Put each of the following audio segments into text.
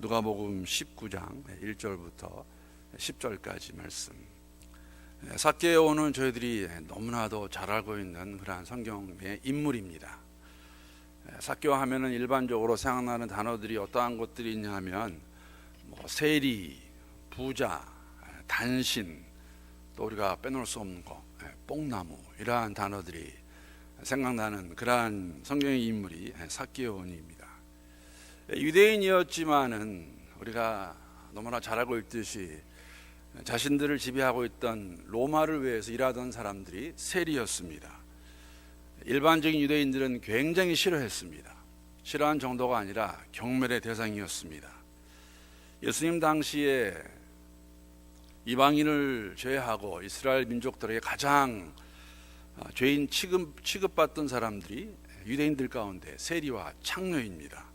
누가복음 19장 1절부터 10절까지 말씀. 사케오는 저희들이 너무나도 잘 알고 있는 그러한 성경의 인물입니다. 사케오 하면은 일반적으로 생각나는 단어들이 어떠한 것들이 있냐 하면 뭐 세리, 부자, 단신, 또 우리가 빼놓을 수 없는 거, 뽕나무 이러한 단어들이 생각나는 그러한 성경의 인물이 사케오입니다. 유대인이었지만은 우리가 너무나 잘 알고 있듯이 자신들을 지배하고 있던 로마를 위해서 일하던 사람들이 세리였습니다. 일반적인 유대인들은 굉장히 싫어했습니다. 싫어한 정도가 아니라 경멸의 대상이었습니다. 예수님 당시에 이방인을 제외하고 이스라엘 민족들에게 가장 죄인 취급, 취급받던 사람들이 유대인들 가운데 세리와 창녀입니다.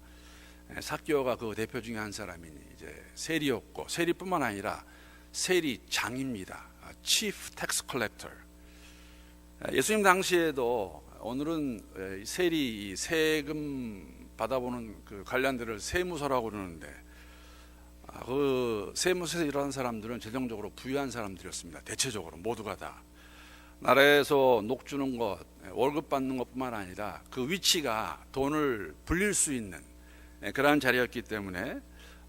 사교가 그 대표 중에 한 사람이 이제 세리였고 세리뿐만 아니라 세리장입니다. Chief Tax Collector. 예수님 당시에도 오늘은 세리 세금 받아보는 그 관련들을 세무서라고 그러는데 그 세무서에서 일하는 사람들은 재정적으로 부유한 사람들이었습니다. 대체적으로 모두가 다 나라에서 녹 주는 것, 월급 받는 것뿐만 아니라 그 위치가 돈을 불릴 수 있는 그러한 자리였기 때문에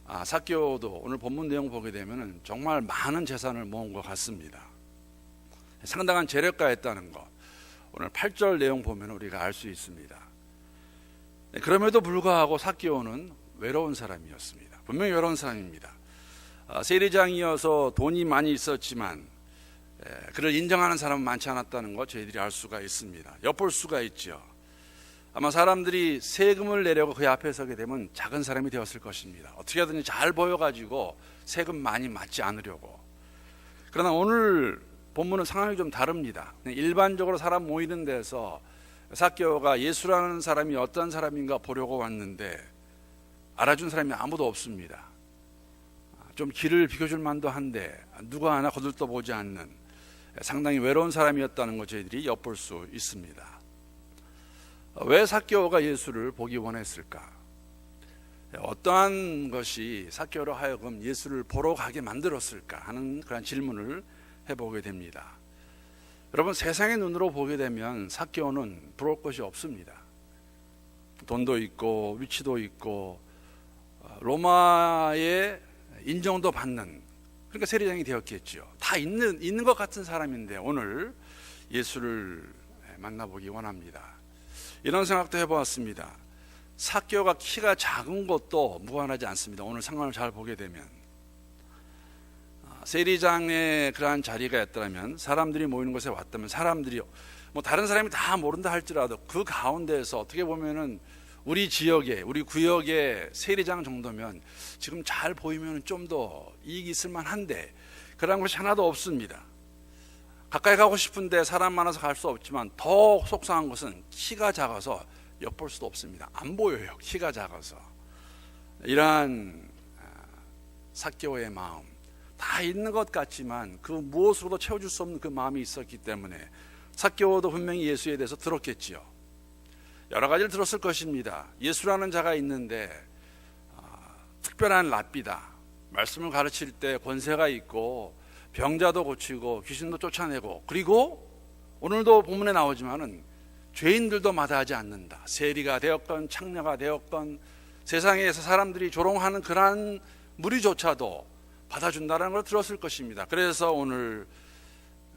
아, 사교도 오늘 본문 내용 보게 되면 정말 많은 재산을 모은 것 같습니다. 상당한 재력가였다는 것. 오늘 8절 내용 보면 우리가 알 수 있습니다. 그럼에도 불구하고 사기오는 외로운 사람이었습니다. 분명히 외로운 사람입니다. 아, 세리장이어서 돈이 많이 있었지만 그를 인정하는 사람은 많지 않았다는 것 저희들이 알 수가 있습니다. 엿볼 수가 있죠. 아마 사람들이 세금을 내려고 그 앞에 서게 되면 작은 사람이 되었을 것입니다. 어떻게든지 잘 보여가지고 세금 많이 맞지 않으려고. 그러나 오늘 본문은 상황이 좀 다릅니다. 일반적으로 사람 모이는 데서 사케오가 예수라는 사람이 어떤 사람인가 보려고 왔는데 알아준 사람이 아무도 없습니다. 좀 길을 비켜줄 만도 한데 누가 하나 거들떠 보지 않는 상당히 외로운 사람이었다는 것 저희들이 엿볼 수 있습니다. 왜 사케오가 예수를 보기 원했을까? 어떠한 것이 사케오로 하여금 예수를 보러 가게 만들었을까 하는 그런 질문을 해보게 됩니다. 여러분 세상의 눈으로 보게 되면 사케오는 부러울 것이 없습니다. 돈도 있고 위치도 있고 로마의 인정도 받는 그러니까 세리장이 되었겠죠. 다 있는 있는 것 같은 사람인데 오늘 예수를 만나보기 원합니다. 이런 생각도 해보았습니다. 사교가 키가 작은 것도 무관하지 않습니다. 오늘 상황을 잘 보게 되면 세리장의 그러한 자리가 있다면 사람들이 모이는 곳에 왔다면 사람들이 뭐 다른 사람이 다 모른다 할지라도 그 가운데에서 어떻게 보면은 우리 지역에 우리 구역의 세리장 정도면 지금 잘 보이면 좀 더 이익이 있을 만한데 그런 것이 하나도 없습니다. 가까이 가고 싶은데 사람 많아서 갈 수 없지만 더 속상한 것은 키가 작아서 엿볼 수도 없습니다. 안 보여요. 키가 작아서. 이러한 사교의 마음 다 있는 것 같지만 그 무엇으로도 채워줄 수 없는 그 마음이 있었기 때문에 사교도 분명히 예수에 대해서 들었겠지요. 여러 가지를 들었을 것입니다. 예수라는 자가 있는데 특별한 랍비다. 말씀을 가르칠 때 권세가 있고 병자도 고치고 귀신도 쫓아내고 그리고 오늘도 본문에 나오지만은 죄인들도 마다하지 않는다. 세리가 되었건 창녀가 되었건 세상에서 사람들이 조롱하는 그러한 무리조차도 받아준다는 걸 들었을 것입니다. 그래서 오늘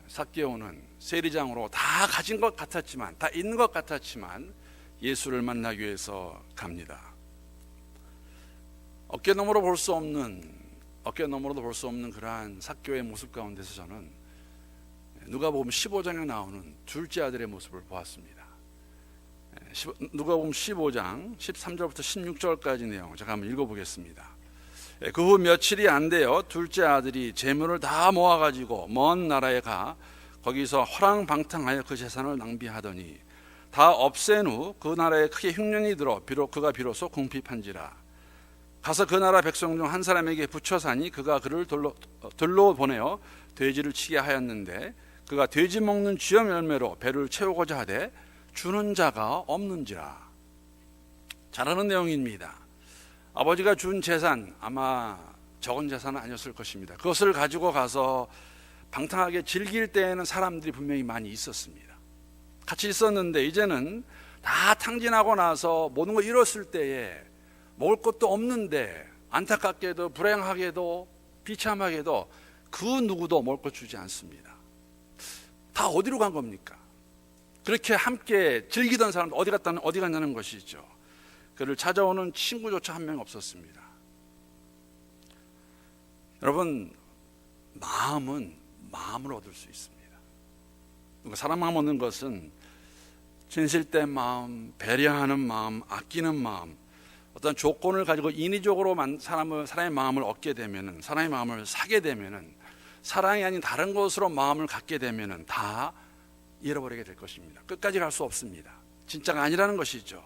사개오는 세리장으로 다 가진 것 같았지만 다 있는 것 같았지만 예수를 만나기 위해서 갑니다. 어깨 너머로 볼 수 없는 어깨 너머로도 볼 수 없는 그러한 사교의 모습 가운데서 저는 누가 보면 15장에 나오는 둘째 아들의 모습을 보았습니다. 누가 보면 15장 13절부터 16절까지 내용 제가 한번 읽어보겠습니다. 그 후 며칠이 안 돼요. 둘째 아들이 재물을 다 모아가지고 먼 나라에 가 거기서 허랑방탕하여 그 재산을 낭비하더니 다 없앤 후 그 나라에 크게 흉년이 들어 비록 그가 비로소 궁핍한지라 가서 그 나라 백성 중 한 사람에게 붙여 사니 그가 그를 들로, 들로 보내어 돼지를 치게 하였는데 그가 돼지 먹는 쥐염 열매로 배를 채우고자 하되 주는 자가 없는지라 잘하는 내용입니다. 아버지가 준 재산 아마 적은 재산은 아니었을 것입니다. 그것을 가지고 가서 방탕하게 즐길 때에는 사람들이 분명히 많이 있었습니다. 같이 있었는데 이제는 다 탕진하고 나서 모든 걸 잃었을 때에 먹을 것도 없는데 안타깝게도 불행하게도 비참하게도 그 누구도 먹을 것 주지 않습니다. 다 어디로 간 겁니까? 그렇게 함께 즐기던 사람 어디 갔다는 어디 갔냐는 것이죠. 그를 찾아오는 친구조차 한 명 없었습니다. 여러분 마음은 마음을 얻을 수 있습니다. 사람 마음 얻는 것은 진실된 마음, 배려하는 마음, 아끼는 마음, 어떤 조건을 가지고 인위적으로 사람을 사람의 마음을 얻게 되면은 사람의 마음을 사게 되면은 사랑이 아닌 다른 것으로 마음을 갖게 되면은 다 잃어버리게 될 것입니다. 끝까지 갈 수 없습니다. 진짜가 아니라는 것이죠.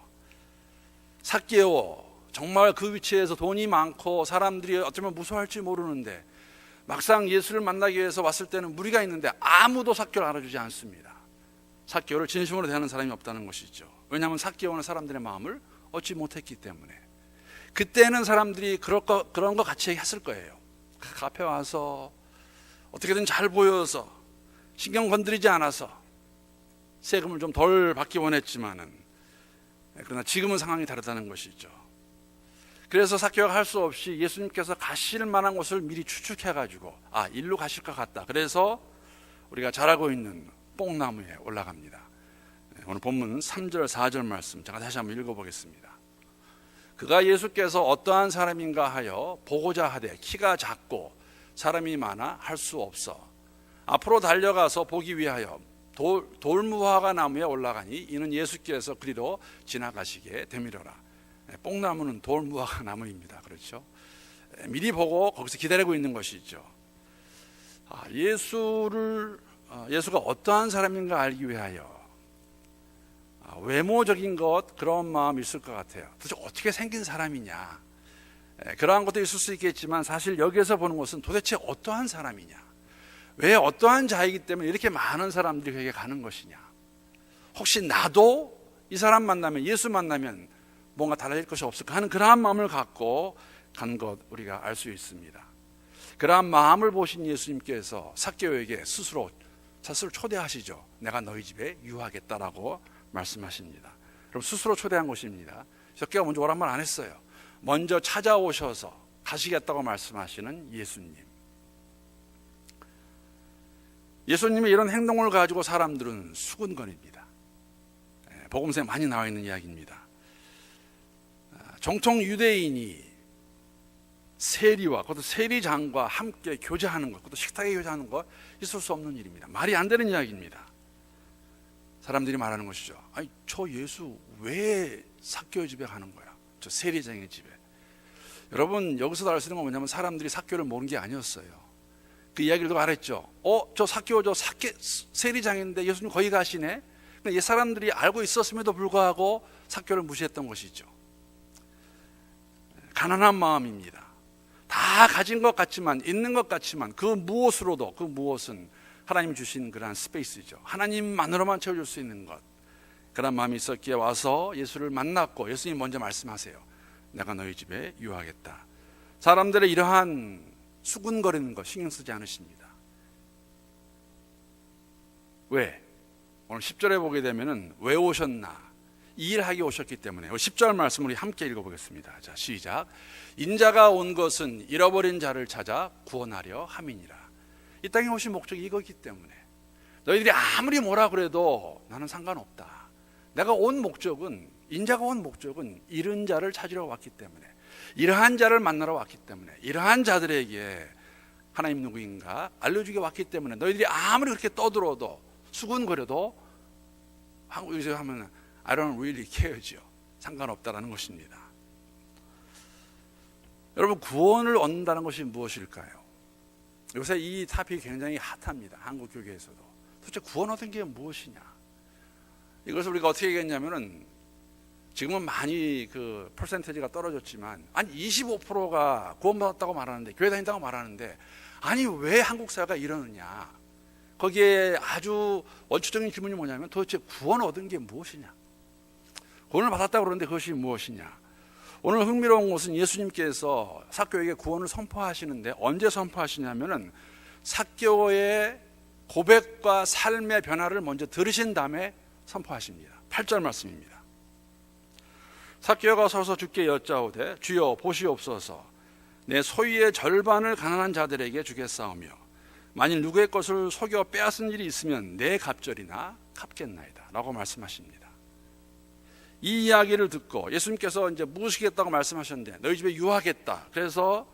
삭개오 정말 그 위치에서 돈이 많고 사람들이 어쩌면 무서워할지 모르는데 막상 예수를 만나기 위해서 왔을 때는 무리가 있는데 아무도 삭개를 알아주지 않습니다. 삭개오를 진심으로 대하는 사람이 없다는 것이죠. 왜냐하면 삭개오는 사람들의 마음을 얻지 못했기 때문에 그때는 사람들이 그럴 거, 그런 거 같이 했을 거예요. 그 앞에 와서 어떻게든 잘 보여서 신경 건드리지 않아서 세금을 좀 덜 받기 원했지만은 그러나 지금은 상황이 다르다는 것이죠. 그래서 사교가 할 수 없이 예수님께서 가실 만한 곳을 미리 추측해 가지고 아 일로 가실 것 같다. 그래서 우리가 잘 알고 있는 뽕나무에 올라갑니다. 네, 오늘 본문 3절 4절 말씀 제가 다시 한번 읽어보겠습니다. 그가 예수께서 어떠한 사람인가 하여 보고자 하되 키가 작고 사람이 많아 할 수 없어 앞으로 달려가서 보기 위하여 돌, 돌무화과 나무에 올라가니 이는 예수께서 그리로 지나가시게 되밀어라. 예, 뽕나무는 돌무화과 나무입니다. 그렇죠? 예, 미리 보고 거기서 기다리고 있는 것이죠. 아, 예수를 어, 예수가 어떠한 사람인가 알기 위하여 아, 외모적인 것 그런 마음이 있을 것 같아요. 도대체 어떻게 생긴 사람이냐? 예, 그러한 것도 있을 수 있겠지만 사실 여기에서 보는 것은 도대체 어떠한 사람이냐? 왜 어떠한 자이기 때문에 이렇게 많은 사람들이 그에게 가는 것이냐? 혹시 나도 이 사람 만나면 예수 만나면 뭔가 달라질 것이 없을까 하는 그러한 마음을 갖고 간 것 우리가 알 수 있습니다. 그러한 마음을 보신 예수님께서 사개오에게 스스로 스스로 초대하시죠. 내가 너희 집에 유하겠다라고 말씀하십니다. 그럼 스스로 초대한 것입니다. 석계가 먼저 오란 말 안 했어요. 먼저 찾아오셔서 가시겠다고 말씀하시는 예수님. 예수님의 이런 행동을 가지고 사람들은 수군거립니다. 예, 복음서에 많이 나와 있는 이야기입니다. 아, 정통 유대인이 세리와 그것도 세리장과 함께 교제하는 것, 그것도 식탁에 교제하는 것 있을 수 없는 일입니다. 말이 안 되는 이야기입니다. 사람들이 말하는 것이죠. 아니 저 예수 왜 사교 집에 가는 거야? 저 세리장의 집에. 여러분 여기서 알 수 있는 건 뭐냐면 사람들이 사교를 모르는 게 아니었어요. 그 이야기를 말했죠. 어, 저 사교 저 사케 세리장인데 예수님 거기 가시네. 이 사람들이 알고 있었음에도 불구하고 사교를 무시했던 것이죠. 가난한 마음입니다. 다 가진 것 같지만 있는 것 같지만 그 무엇으로도 그 무엇은 하나님이 주신 그러한 스페이스죠. 하나님만으로만 채워줄 수 있는 것. 그런 마음이 있었기에 와서 예수를 만났고 예수님 먼저 말씀하세요. 내가 너희 집에 유하겠다. 사람들의 이러한 수군거리는 거 신경 쓰지 않으십니다. 왜? 오늘 10절에 보게 되면은 왜 오셨나? 이 일하기 오셨기 때문에 10절 말씀 우리 함께 읽어보겠습니다. 자, 시작. 인자가 온 것은 잃어버린 자를 찾아 구원하려 함이니라. 이 땅에 오신 목적이 이거기 때문에 너희들이 아무리 뭐라 그래도 나는 상관없다. 내가 온 목적은 인자가 온 목적은 잃은 자를 찾으러 왔기 때문에 이러한 자를 만나러 왔기 때문에 이러한 자들에게 하나님 누구인가 알려주기 왔기 때문에 너희들이 아무리 그렇게 떠들어도 수군거려도 한국에서 하면 I don't really care죠. 상관없다라는 것입니다. 여러분 구원을 얻는다는 것이 무엇일까요? 요새 이 탑이 굉장히 핫합니다. 한국 교계에서도. 도대체 구원 얻은 게 무엇이냐? 이것을 우리가 어떻게 얘기했냐면은 지금은 많이 그 퍼센테지가 떨어졌지만 아니 25%가 구원받았다고 말하는데 교회 다닌다고 말하는데 아니 왜 한국 사회가 이러느냐 거기에 아주 원초적인 질문이 뭐냐면 도대체 구원 얻은 게 무엇이냐 구원을 받았다고 그러는데 그것이 무엇이냐 오늘 흥미로운 것은 예수님께서 사교에게 구원을 선포하시는데 언제 선포하시냐면은 사교의 고백과 삶의 변화를 먼저 들으신 다음에 선포하십니다. 8절 말씀입니다. 사교가 서서 주께 여짜오되 주여 보시옵소서 내 소유의 절반을 가난한 자들에게 주겠사오며 만일 누구의 것을 속여 빼앗은 일이 있으면 내 갑절이나 갚겠나이다 라고 말씀하십니다. 이 이야기를 듣고 예수님께서 이제 무시겠다고 말씀하셨는데 너희 집에 유하겠다. 그래서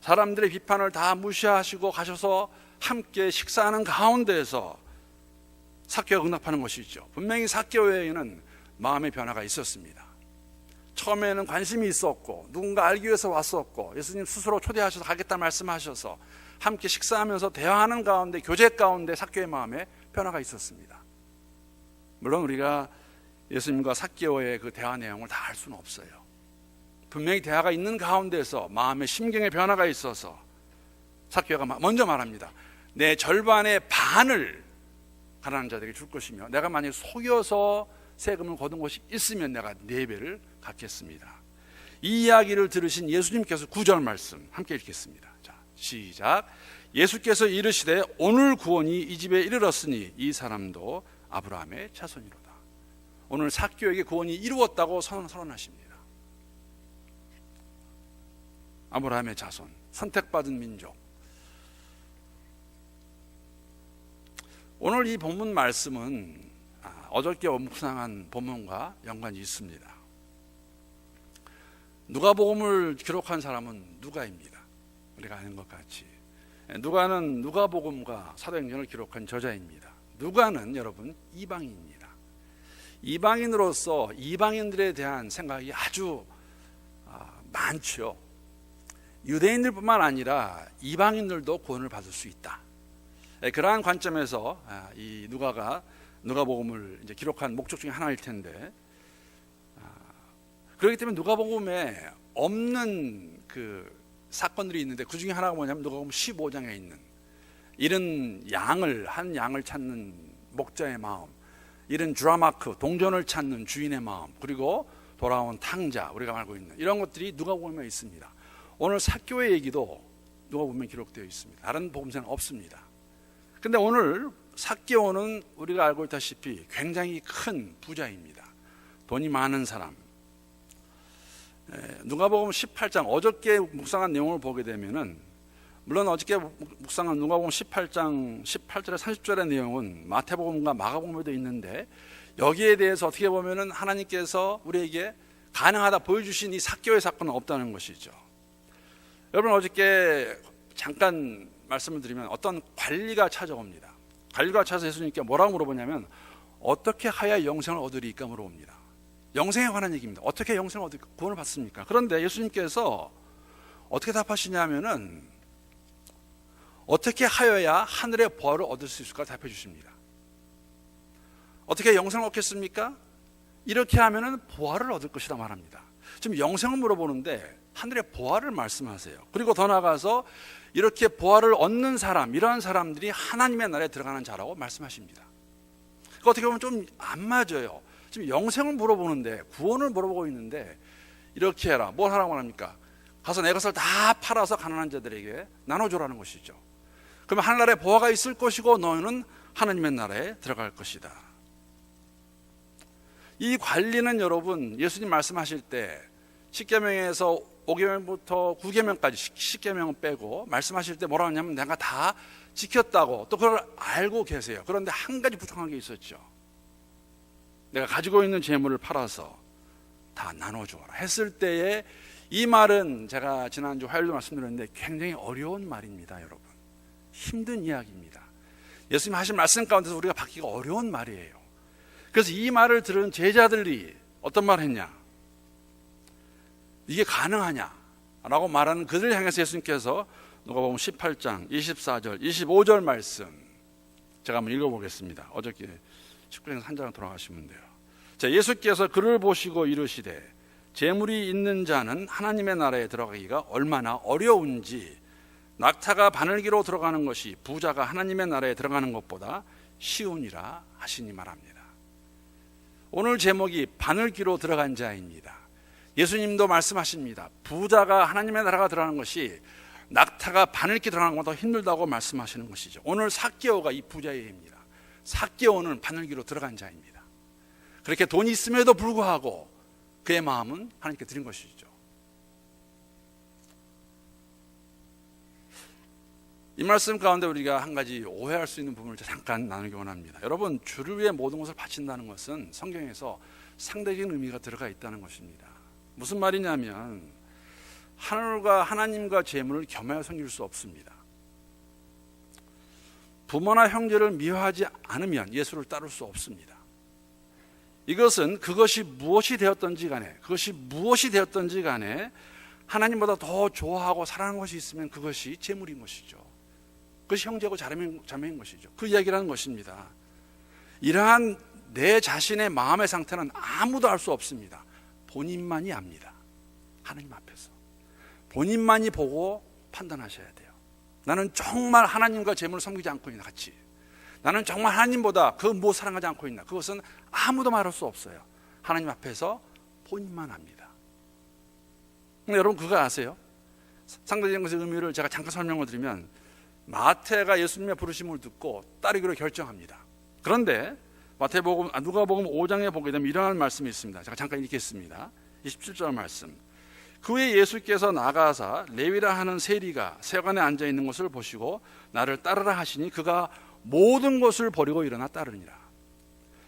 사람들의 비판을 다 무시하시고 가셔서 함께 식사하는 가운데에서 사교가 응답하는 것이죠. 분명히 사교에는 마음의 변화가 있었습니다. 처음에는 관심이 있었고 누군가 알기 위해서 왔었고 예수님 스스로 초대하셔서 가겠다 말씀하셔서 함께 식사하면서 대화하는 가운데 교제 가운데 사교의 마음에 변화가 있었습니다. 물론 우리가 예수님과 사교의 그 대화 내용을 다 알 수는 없어요. 분명히 대화가 있는 가운데서 마음의 심경의 변화가 있어서 사교가 먼저 말합니다. 내 절반의 반을 가난한 자들에게 줄 것이며 내가 만약 속여서 세금을 거둔 것이 있으면 내가 네 배를 갖겠습니다. 이 이야기를 들으신 예수님께서 구절 말씀 함께 읽겠습니다. 자, 시작. 예수께서 이르시되 오늘 구원이 이 집에 이르렀으니 이 사람도 아브라함의 자손이로다. 오늘 사교에게 구원이 이루었다고 선언하십니다. 아브라함의 자손, 선택받은 민족. 오늘 이 본문 말씀은 아, 어저께 묵상한 본문과 연관이 있습니다. 누가복음을 기록한 사람은 누가입니다. 우리가 아는 것 같이 누가는 누가복음과 사도행전을 기록한 저자입니다. 누가는 여러분 이방인입니다. 이방인으로서 이방인들에 대한 생각이 아주 아, 많죠. 유대인들뿐만 아니라 이방인들도 구원을 받을 수 있다. 예, 그러한 관점에서 아, 이 누가가 누가복음을 이제 기록한 목적 중에 하나일 텐데 아, 그렇기 때문에 누가복음에 없는 그 사건들이 있는데 그 중에 하나가 뭐냐면 누가복음 15장에 있는 이런 양을 한 양을 찾는 목자의 마음, 이런 드라마크 동전을 찾는 주인의 마음, 그리고 돌아온 탕자 우리가 알고 있는 이런 것들이 누가복음에 있습니다. 오늘 사교의 얘기도 누가복음에 기록되어 있습니다. 다른 복음서는 없습니다. 근데 오늘 사개오는 우리가 알고 있다시피 굉장히 큰 부자입니다. 돈이 많은 사람. 누가복음 18장 어저께 묵상한 내용을 보게 되면은 물론 어저께 묵상한 누가복음 18장 18절에 30절의 내용은 마태복음과 마가복음에도 있는데 여기에 대해서 어떻게 보면은 하나님께서 우리에게 가능하다 보여주신 이 사교의 사건은 없다는 것이죠. 여러분 어저께 잠깐 말씀을 드리면 어떤 관리가 찾아옵니다. 관리가 찾아서 예수님께 뭐라고 물어보냐면 어떻게 하야 영생을 얻으리까 물어봅니다. 영생에 관한 얘기입니다. 어떻게 영생을 얻을 구원을 받습니까? 그런데 예수님께서 어떻게 답하시냐면은 어떻게 하여야 하늘의 보화를 얻을 수 있을까 답해 주십니다. 어떻게 영생을 얻겠습니까? 이렇게 하면은 보화를 얻을 것이다 말합니다. 지금 영생을 물어보는데 하늘의 보화를 말씀하세요. 그리고 더 나아가서 이렇게 보화를 얻는 사람, 이러한 사람들이 하나님의 나라에 들어가는 자라고 말씀하십니다. 그 어떻게 보면 좀 안 맞아요. 지금 영생을 물어보는데 구원을 물어보고 있는데 이렇게 해라. 뭘 하라고 합니까? 가서 내 것을 다 팔아서 가난한 자들에게 나눠줘라는 것이죠. 그러면 하늘나라에 보화가 있을 것이고 너희는 하나님의 나라에 들어갈 것이다. 이 관리는 여러분 예수님 말씀하실 때 십계명에서 5계명부터 9계명까지 10계명은 빼고 말씀하실 때 뭐라고 하냐면 내가 다 지켰다고 또 그걸 알고 계세요. 그런데 한 가지 부족한 게 있었죠. 내가 가지고 있는 재물을 팔아서 다 나눠줘라 했을 때에 이 말은 제가 지난주 화요일도 말씀드렸는데 굉장히 어려운 말입니다, 여러분. 힘든 이야기입니다. 예수님 하신 말씀 가운데서 우리가 받기가 어려운 말이에요. 그래서 이 말을 들은 제자들이 어떤 말 했냐? 이게 가능하냐? 라고 말하는 그들을 향해서 예수님께서 누가 보면 18장 24절 25절 말씀 제가 한번 읽어보겠습니다. 어저께 19장 한 장을 돌아가시면 돼요. 자, 예수께서 그를 보시고 이르시되 재물이 있는 자는 하나님의 나라에 들어가기가 얼마나 어려운지 낙타가 바늘기로 들어가는 것이 부자가 하나님의 나라에 들어가는 것보다 쉬우니라 하시니 말합니다. 오늘 제목이 바늘기로 들어간 자입니다. 예수님도 말씀하십니다. 부자가 하나님의 나라가 들어가는 것이 낙타가 바늘기 들어가는 것보다 힘들다고 말씀하시는 것이죠. 오늘 사개오가 이 부자의 예입니다. 사개오는 바늘기로 들어간 자입니다. 그렇게 돈이 있음에도 불구하고 그의 마음은 하나님께 드린 것이죠. 이 말씀 가운데 우리가 한 가지 오해할 수 있는 부분을 잠깐 나누기 원합니다. 여러분, 주를 위해 모든 것을 바친다는 것은 성경에서 상대적인 의미가 들어가 있다는 것입니다. 무슨 말이냐면 하늘과 하나님과 재물을 겸하여 섬길 수 없습니다. 부모나 형제를 미워하지 않으면 예수를 따를 수 없습니다. 이것은 그것이 무엇이 되었던지 간에 그것이 무엇이 되었던지 간에 하나님보다 더 좋아하고 사랑하는 것이 있으면 그것이 재물인 것이죠. 그것이 형제고 자매인, 자매인 것이죠. 그 이야기라는 것입니다. 이러한 내 자신의 마음의 상태는 아무도 알 수 없습니다. 본인만이 압니다. 하나님 앞에서. 본인만이 보고 판단하셔야 돼요. 나는 정말 하나님과 재물을 섬기지 않고 있나 같이. 나는 정말 하나님보다 그 무엇 사랑하지 않고 있나. 그것은 아무도 말할 수 없어요. 하나님 앞에서 본인만 압니다. 여러분 그거 아세요? 상대적인 것의 의미를 제가 잠깐 설명을 드리면 마태가 예수님의 부르심을 듣고 따르기로 결정합니다. 그런데 마태복음 아, 누가복음 5장에 보게 되면 이러한 말씀이 있습니다. 제가 잠깐 읽겠습니다. 27절 말씀. 그 후에 예수께서 나가사 레위라 하는 세리가 세관에 앉아 있는 것을 보시고 나를 따르라 하시니 그가 모든 것을 버리고 일어나 따르니라.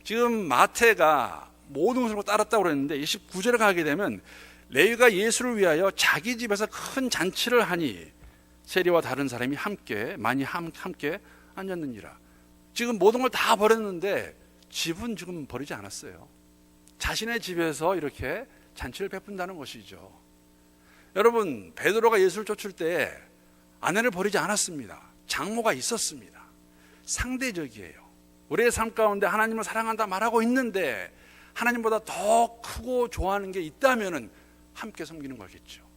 지금 마태가 모든 것을 따랐다고 그랬는데 29절에 가게 되면 레위가 예수를 위하여 자기 집에서 큰 잔치를 하니 세리와 다른 사람이 함께 많이 함, 함께 앉았느니라. 지금 모든 걸 다 버렸는데 집은 지금 버리지 않았어요. 자신의 집에서 이렇게 잔치를 베푼다는 것이죠. 여러분 베드로가 예수를 쫓을 때 아내를 버리지 않았습니다. 장모가 있었습니다. 상대적이에요. 우리의 삶 가운데 하나님을 사랑한다 말하고 있는데 하나님보다 더 크고 좋아하는 게 있다면은 함께 섬기는 거겠죠.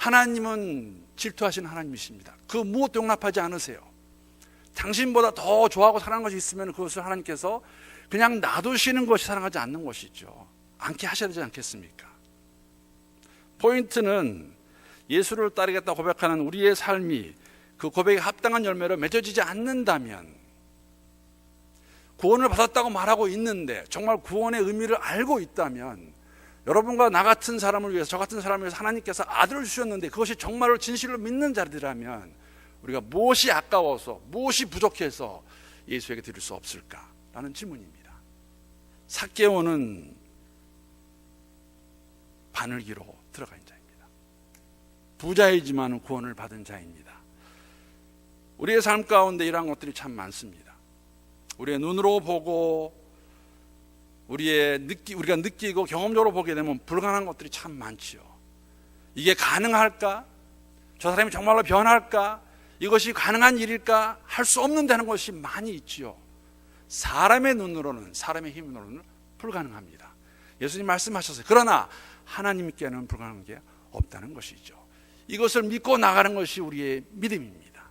하나님은 질투하시는 하나님이십니다. 그 무엇도 용납하지 않으세요. 당신보다 더 좋아하고 사랑하는 것이 있으면 그것을 하나님께서 그냥 놔두시는 것이 사랑하지 않는 것이죠. 않게 하셔야 되지 않겠습니까? 포인트는 예수를 따르겠다 고백하는 우리의 삶이 그 고백에 합당한 열매로 맺어지지 않는다면 구원을 받았다고 말하고 있는데 정말 구원의 의미를 알고 있다면 여러분과 나 같은 사람을 위해서 저 같은 사람을 위해서 하나님께서 아들을 주셨는데 그것이 정말로 진실로 믿는 자들이라면 우리가 무엇이 아까워서 무엇이 부족해서 예수에게 드릴 수 없을까라는 질문입니다. 사개오는 바늘기로 들어간 자입니다. 부자이지만 구원을 받은 자입니다. 우리의 삶 가운데 이러한 것들이 참 많습니다. 우리의 눈으로 보고 우리의 느끼 우리가 느끼고 경험적으로 보게 되면 불가능한 것들이 참 많지요. 이게 가능할까? 저 사람이 정말로 변할까? 이것이 가능한 일일까? 할 수 없는 다는 것이 많이 있지요. 사람의 눈으로는 사람의 힘으로는 불가능합니다. 예수님 말씀하셨어요. 그러나 하나님께는 불가능한 게 없다는 것이죠. 이것을 믿고 나가는 것이 우리의 믿음입니다.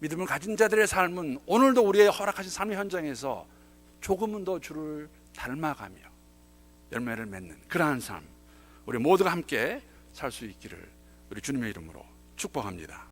믿음을 가진 자들의 삶은 오늘도 우리의 허락하신 삶의 현장에서 조금은 더 주를 닮아가며 열매를 맺는 그러한 삶 우리 모두가 함께 살 수 있기를 우리 주님의 이름으로 축복합니다.